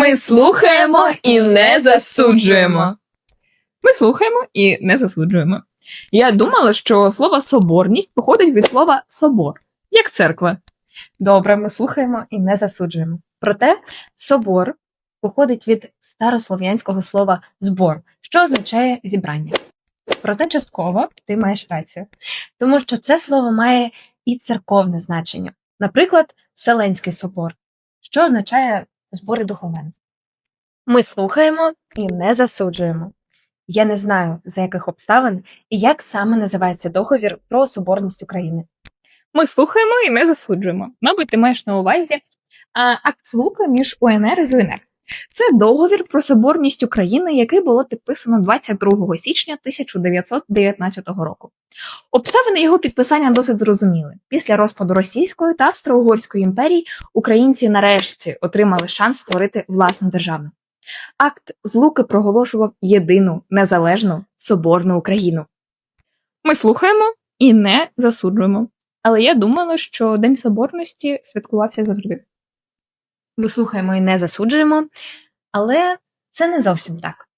Ми слухаємо і не засуджуємо. Ми слухаємо і не засуджуємо. Я думала, що слово соборність походить від слова собор, як церква. Добре, ми слухаємо і не засуджуємо. Проте собор походить від старослов'янського слова збор, що означає зібрання. Проте частково ти маєш рацію, тому що це слово має і церковне значення. Наприклад, Вселенський собор, що означає збори духовенства. Ми слухаємо і не засуджуємо. Я не знаю, за яких обставин і як саме називається договір про соборність України. Ми слухаємо і не засуджуємо. Мабуть, ти маєш на увазі а, акт злуки між УНР і ЗУНР. Це договір про соборність України, який було підписано 22 січня 1919 року. Обставини його підписання досить зрозуміли. Після розпаду Російської та Австро-Угорської імперій українці нарешті отримали шанс створити власну державу. Акт злуки проголошував єдину незалежну соборну Україну. Ми слухаємо і не засуджуємо. Але я думала, що День Соборності святкувався завжди. Ми слухаємо і не засуджуємо, але це не зовсім так.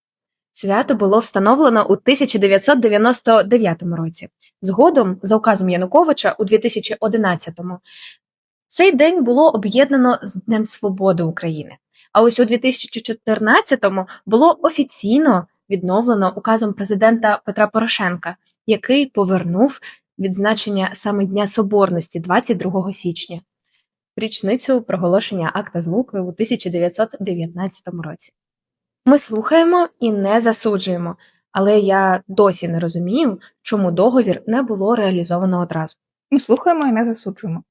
Свято було встановлено у 1999 році. Згодом, за указом Януковича у 2011-му, цей день було об'єднано з Днем Свободи України. А ось у 2014-му було офіційно відновлено указом президента Петра Порошенка, який повернув відзначення саме Дня Соборності 22 січня річницю проголошення акта злуки у 1919 році. Ми слухаємо і не засуджуємо, але я досі не розумію, чому договір не було реалізовано одразу. Ми слухаємо і не засуджуємо.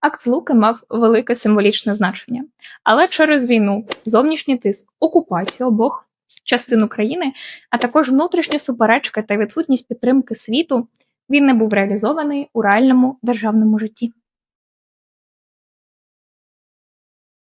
Акт злуки мав велике символічне значення, але через війну, зовнішній тиск, окупацію обох частин України, а також внутрішні суперечки та відсутність підтримки світу, він не був реалізований у реальному державному житті.